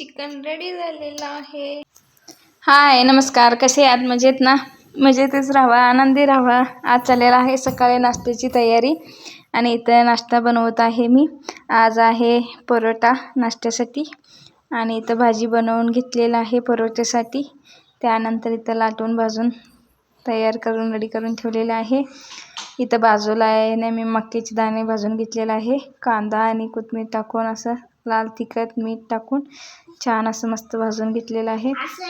Chicken ready झालेलं आहे. हाय नमस्कार. कसे आहात? मजेत ना? मजेतच राहा आनंदी राहा आज चाललेला आहे सकाळी नाश्त्याची तयारी आणि इथं नाश्ता बनवत आहे मी. आज आहे परोटा नाश्त्यासाठी आणि इथं भाजी बनवून घेतलेलं आहे परोट्यासाठी त्यानंतर इथं लाटून भाजून तयार करून रेडी करून ठेवलेलं आहे. इथं बाजूला आहे ना मी मक्याचे दाणे भाजून घेतलेलं आहे. कांदा आणि कोथमीर टाकून असं लाल तिखट मीठ टाकून छान असं मस्त भाजून घेतलेलं आहे. असं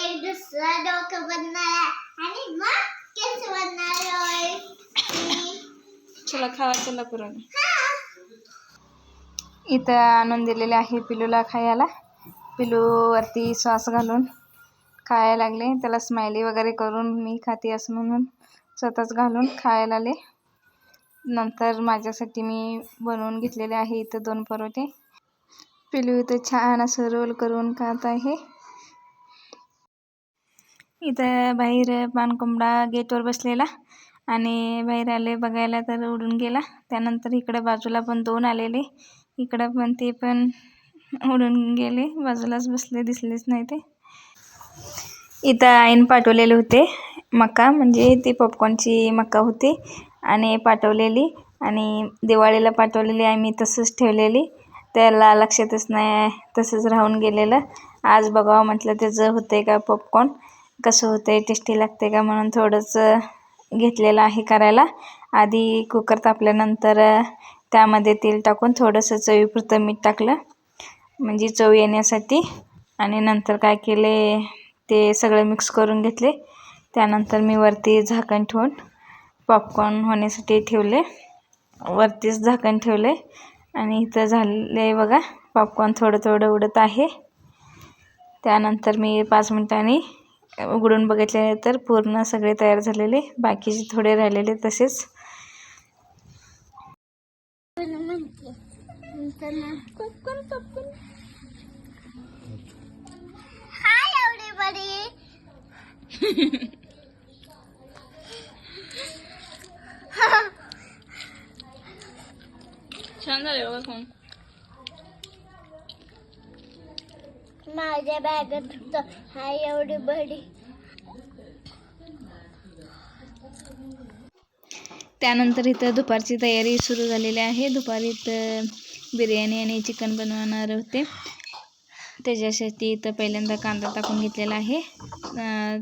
एक दुसरं डोकं बनणार आहे आणि मग केस बनणार आहे. चला खावा चला पुरण. इथं आणून दिलेले आहे पिलूला खायला. पिलू वरती सॉस घालून खायला लागले. त्याला स्माइली वगैरे करून मी खाते असं म्हणून स्वतःच घालून खायला आले. नंतर माझ्यासाठी मी बनवून घेतलेले आहे इथं दोन परोठे. पिलू इथं छान असं रोल करून खात आहे. इथं बाहेर पानकोंबडा गेटवर बसलेला आणि बाहेर आले बघायला तर उडून गेला. त्यानंतर इकडं बाजूला पण दोन आलेले. इकडं पण ते पण उडून गेले. बाजूलाच बसले दिसलेच नाही ते. इथं आईन पाठवलेले होते मका. म्हणजे ती पॉपकॉर्नची मका होती आणि पाठवलेली. आणि दिवाळीला पाठवलेली आहे मी तसंच ठेवलेली. त्याला लक्षातच नाही तसंच राहून गेलेलं. आज बघावं म्हटलं त्याचं होते का पॉपकॉर्न कसं होतंय? टेस्टी लागते का? म्हणून थोडंसं घेतलेलं आहे करायला. आधी कुकर तापल्यानंतर त्यामध्ये तेल टाकून थोडंसं चवीपुरतं मीठ टाकलं. म्हणजे चव येण्यासाठी. आणि नंतर काय केले? ते सगळं मिक्स करून घेतले. त्यानंतर मी वरती झाकण ठेवून पॉपकॉर्न होण्यासाठी ठेवले. वरतीच झाकण ठेवले. आणि इथं झाले बघा पॉपकॉर्न थोडं थोडं उडत आहे. त्यानंतर मी पाच मिनटांनी उघडून बघितले तर पूर्ण सगळे तयार झालेले बाकीचे थोडे राहिलेले तसेच. हाय छान झाले बघा खाऊन माझ्या बॅगेत हाय एवढी बडी त्यानंतर इथं दुपारची तयारी सुरू झालेली आहे. दुपारी इथं बिर्याणी आणि चिकन बनवणार होते. त्याच्यासाठी इथं पहिल्यांदा कांदा टाकून घेतलेला आहे.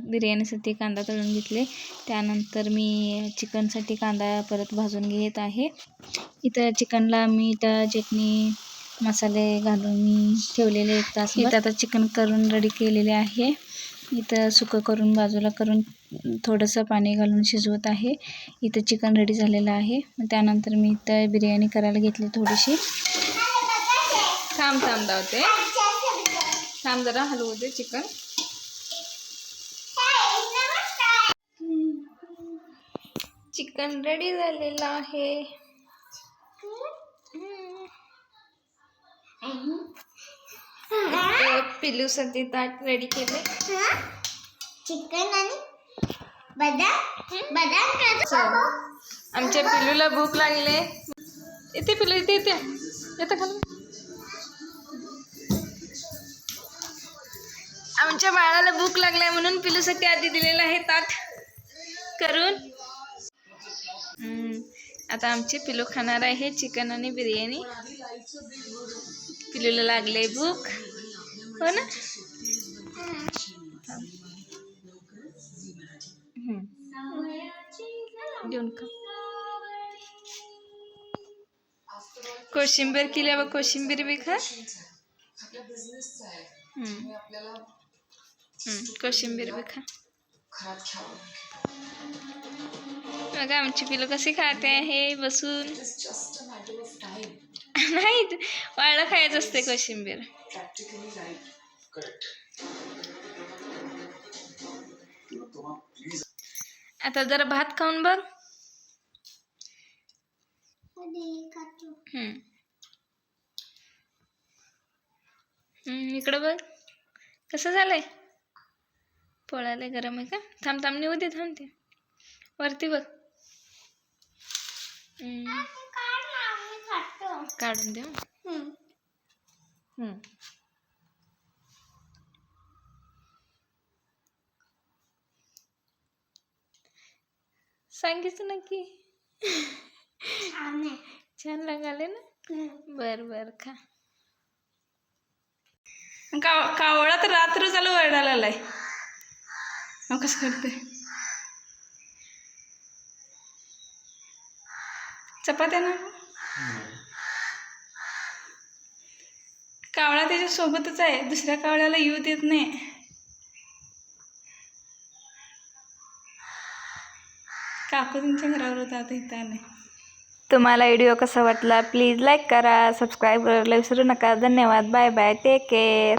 बिर्याणीसाठी कांदा तळून घेतले. त्यानंतर मी चिकनसाठी कांदा परत भाजून घेत आहे. इथं चिकनला मीठ चटणी मसाले घालून मी ठेवलेले एक तास इथं आता चिकन करून रेडी केलेले आहे. इथं सुकं करून बाजूला करून थोडंसं पाणी घालून शिजवत आहे. इथं चिकन रेडी झालेलं आहे. मग त्यानंतर मी इथं बिर्याणी करायला घेतली थोडीशी. थांब थांब धावते थांब जरा हलवू दे चिकन. चिकन रेडी झालेलं आहे. पिलूसाठी ताट रेडी केले चिकन आणि बदाम बदाम आमच्या पिलूला भूक लागले येते पिलू इथे येते येतं खाली आमच्या बाळाला भूक लागलाय म्हणून पिलूसाठी आधी दिलेलं आहे ताट. करून. आता आमचे पिलू खाणार आहे चिकन आणि बिर्याणी. पिलूला लागले भूक. हो ना? घेऊन कोशिंबीर किल्या व कोशिंबीर बी खा. कोशिंबीर बी खा. बघा आमची पिलं कशी खाते आहे बसून. नाही वाळलं खायचं असते कोशिंबीर. आता जरा भात खाऊन बघ. हम्म. हम्म, इकडं बघ. कसं झालंय? पोळ्याला गरम आहे का? थांब थांब नेऊ दे थांबते वरती बघ. काढून देऊ सांगितलं नक्की छान लागले ना? बर बर खा. कावळा तर रात्र चालू वरडायला कसं करते चपात्या ना कावळा त्याच्यासोबतच आहे दुसऱ्या कावळ्याला येऊ देत नाही काकू तुमच्या घरावर होता आता इथं आले तुम्हाला व्हिडिओ कसा वाटला? प्लीज लाईक करा सबस्क्राईब करायला विसरू नका. धन्यवाद. Bye bye take care